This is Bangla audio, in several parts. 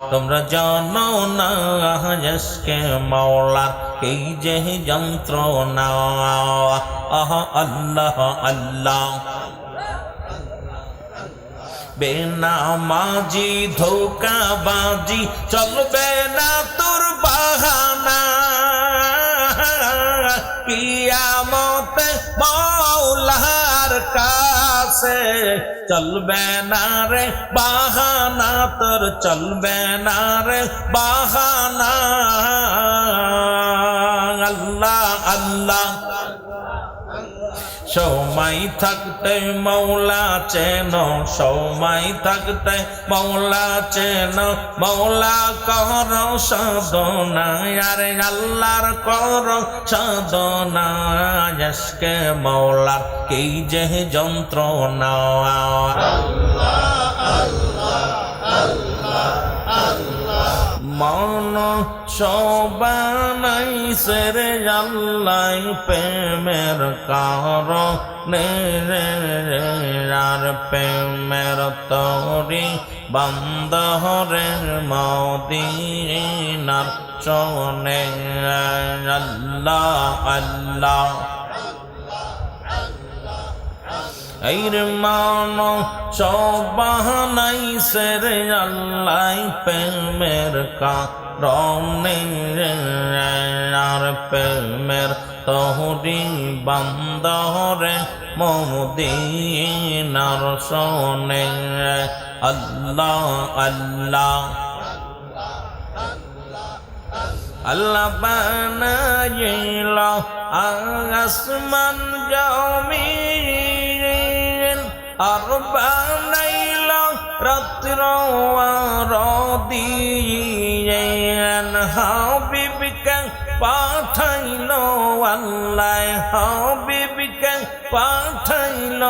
তোমরা জানো না আজকে মাওলার এই যে যন্ত্রণা। আহ, আল্লাহ আল্লাহ। বেনামাজি, ধোকাবাজি, চলবে না তোর বাহানা। কিয়ামতে মাওলার কাছে চলবে না রে বাহানা তোর চলবে না রে বাহানা। আল্লাহ আল্লাহ। সময় থাকতে মৌলা চেন সময় থাকতে মৌলা চেন, মৌলা কর আরে আল্লাহর কর সাধনা আজকে মৌলার কি যে যন্ত্রণা। মন সবানাই সেরে আল্লাই প্রেমের কার আর প্রেমের তরি বন্দহরের মদিনার চনে আল্লাহ আল্লাহ। এর মান সবাহানাই সের আল্লাহ প্রেমের কারণে আর প্রেমের তহরি বান্দরে মদিনার সনে আল্লাহ আল্লাহ আল্লাহ বানাইল আসমান জমিন আর বানাইল রাত্র আর দিন হাবিবকে পাঠাইল আল্লাহ, হাবিবকে পাঠাইল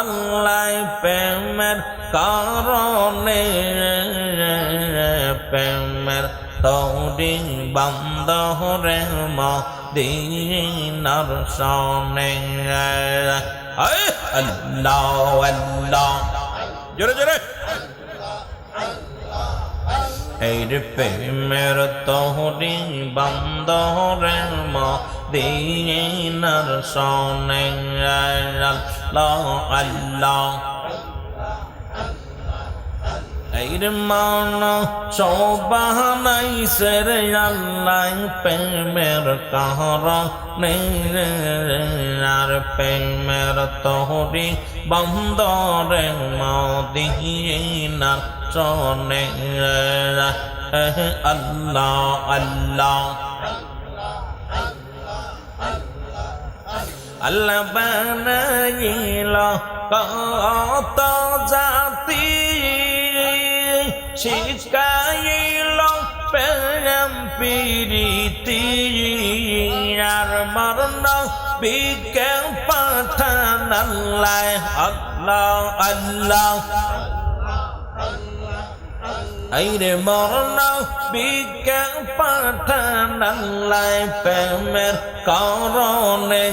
আল্লাহ প্রেমের কারণে। প্রেমের তৌরি বন্দরে মদিনার সনে আল্লাহ আল্লাহ। জোরে জোরে। এই প্রেমের তহরি বন্দরে মদিনার সনে আল্লাহ এর মান সবাহানাই সের আল্লাহ প্রেমের কাহর আর প্রেমের তহরি বন্দরে মদিনার চনে আল্লাহ আল্লাহ আল্লাহ বানাইল কত জাতি শিকাইল প্রেম পিরিতি আর মরণ বিকে পাঠান আল্লাহ আল্লাহ আল্লাহ। আইরে মরণ বিকে পাঠান আল্লাহ প্রেমের কারণে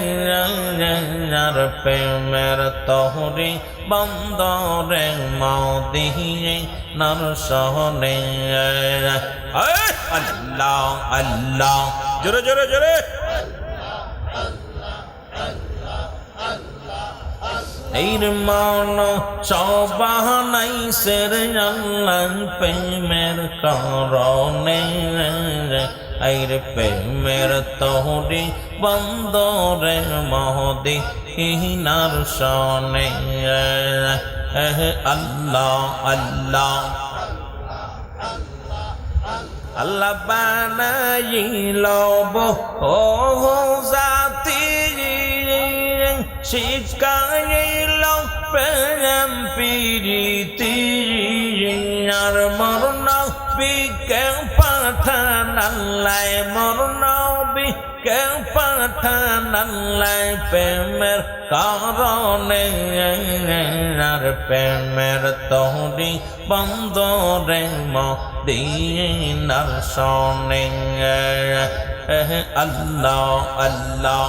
আর প্রেমের তহরি বন্দরে মদিয়ে নর সহনে আল্লাহ আল্লাহ জোরে জোরে জোরে এর মান সবাহানাই সের আল্লাহ প্রেমের কারণে। এর প্রেমের তহরি বন্দরে মহদি হিনার সনে আল্লাহ আল্লাহ আল্লাহ বানাইল ও জাতি শিকাইল প্রেম প্রীতি, আর মরণ বিকে পাঠান আল্লাহ মরণ বিকে পাঠান আল্লাহ প্রেমের কারণে, আর প্রেমের তহরি বন্দরে মদিনার সনে আল্লাহ আল্লাহ।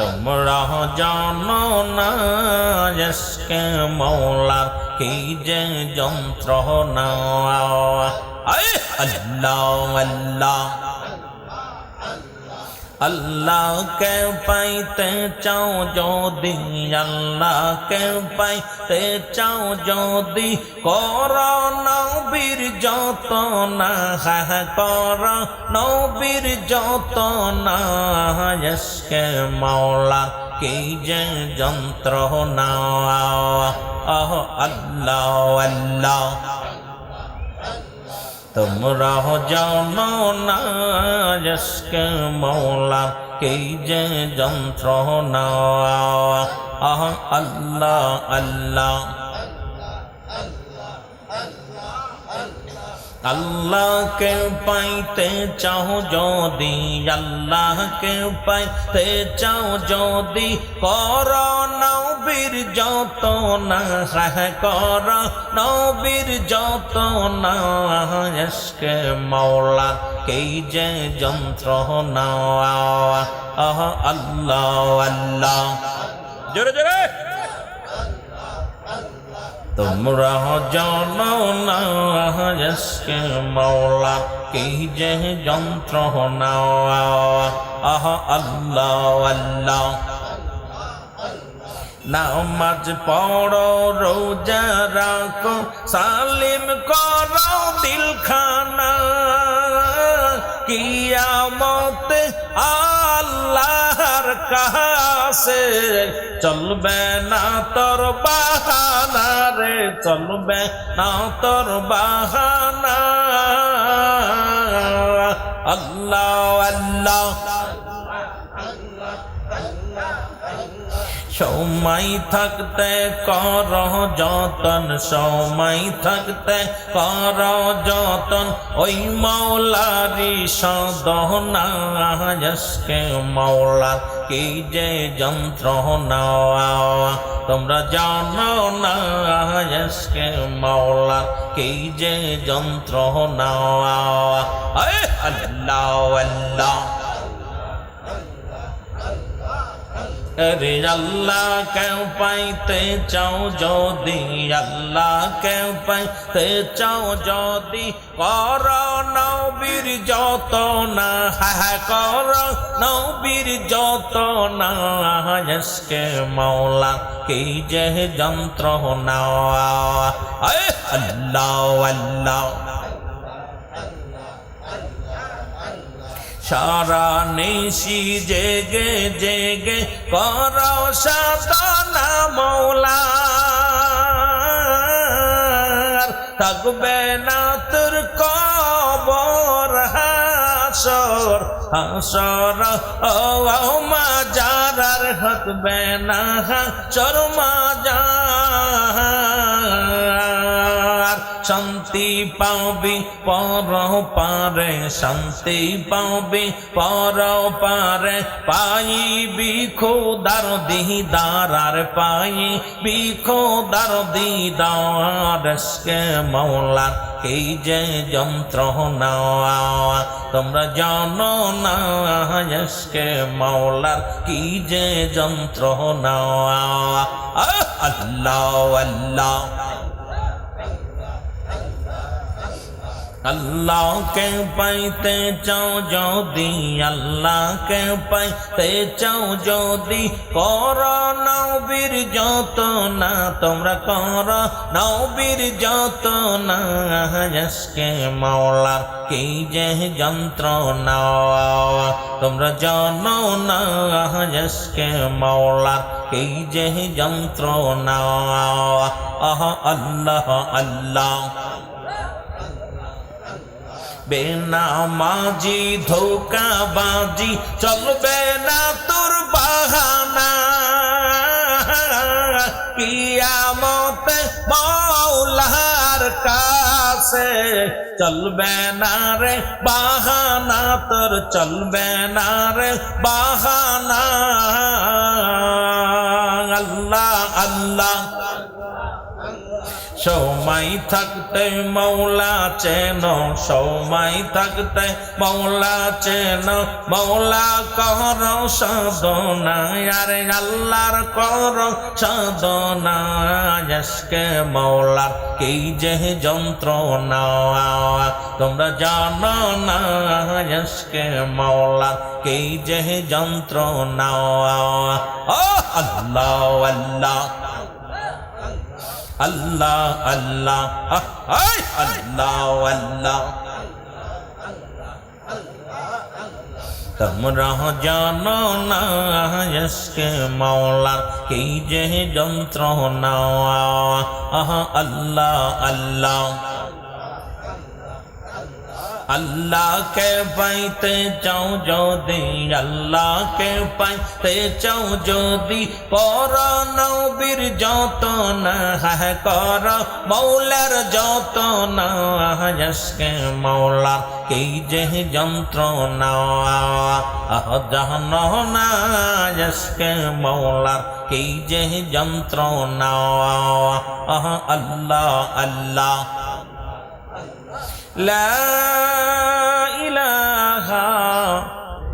তোমরা জানো না এসকে মৌলার কি যে যন্ত্রণা আয় আল্লাহ আল্লাহ আল্লাহকে পাইতে চাও যদি আল্লাহকে পাইতে চাও যদি কর নবীর যত না কর। নবীর যত না মাওলা, কি যে যন্ত্র না আহ, আল্লাহ আল্লাহ। তোমরা জানো না জসকে মৌলা কে যে যন্ত্রণা। আহ, আল্লাহ আল্লাহ। আল্লাহকে পাইতে চাও যদি, আল্লাহকে পাইতে চাও যদি, কর নবীর যত না কর নবীর যত না মৌলা কে যে যন্ত্র না আহ আল্লাহ আল্লাহ। জোরে জোরে। তোমরা জানো না এসকে মৌলা কি যে যন্ত্রণা। আহ আল্লাহ আল্লাহ। নামাজ পড়ো, রোজা রাখো, সালিম করো, দিলখানা। কিয়ামত আল্লাহর কাছে চলবে না তোর বাহানা রে চলবে না তোর বাহানা। আল্লাহ আল্লাহ সময় থাকতে কর যতন সময় থাকতে কর যতন। ওই মৌলারি সদনা, আজকে মৌলার কি যে যন্ত্রণা। তোমরা জানো না, আজকে মৌলার কি যে যন্ত্রণা। আল্লাহ আল্লাহ। রে আল্লাহ কেউ পাইতে চাও যদি, আল্লাহ কেউ পাইতে চাও যদি, কর নবীর যত না হ্যাঁ কর নবীর যত না এসকে মৌলা কি যে যন্ত্র না আল্লাহ আল্লাহ। সারা নিশি জেগে জেগে কর সাধনা মৌলা থাকবে না তোর কবর হাসর হাসর, ও মাজার থাকবে না হাসর মাজার শান্তি পাবি পর পারে শান্তি পাবি পর পারে পাইবি, খোদার দিদার আর পাইবি, খোদার দিদার কে মৌলার এই যে যন্ত্রণা। তোমরা জানো না কে মৌলার কি যে যন্ত্র যন্ত্রণা আল্লাহ আল্লাহ। আল্লাহকে পাইতে চাও যদি, আল্লাহকে পাইতে চাও যদি, কর নবীর যত না তোমরা কর নবীর যত না আজকে মাওলার কি যে যন্ত্রণা, তোমরা জানো না, আজকে মাওলার কি যে যন্ত্রণা, আহ, আল্লাহ আল্লাহ। বেনামাজি ধোকাবাজি চলবে না তোর বাহানা কিয়ামতে মৌলার কাছে চলবে না রে বাহানা তোর চলবে না রে বাহানা আল্লাহ আল্লাহ সময় থাকতে মৌলা চেন সময় থাকতে মৌলা চেন, মৌলা কর সাধনা আল্লাহর কর সাধনা আজকে মৌলার কি যে যন্ত্রণা, তোমরা জানো না, আজকে মৌলার কি যে যন্ত্রণা আল্লাহ আল্লাহ। আল্লাহ আল্লাহ আল্লাহ আল্লাহ। তোমরা জানো না আজকে মাওলার কি যে যন্ত্রণা? আহ, আল্লাহ আল্লাহ। আল্লাহকে পাইতে চাও যদি, আল্লাহকে পাইতে চাও যদি, পর নবীর যত না কর, মৌলার যত না আজকে মৌলার কি যে যন্ত্রণা আহ জান না আজকে মৌলার কি যে যন্ত্রণা আহ আল্লাহ আল্লাহ। لا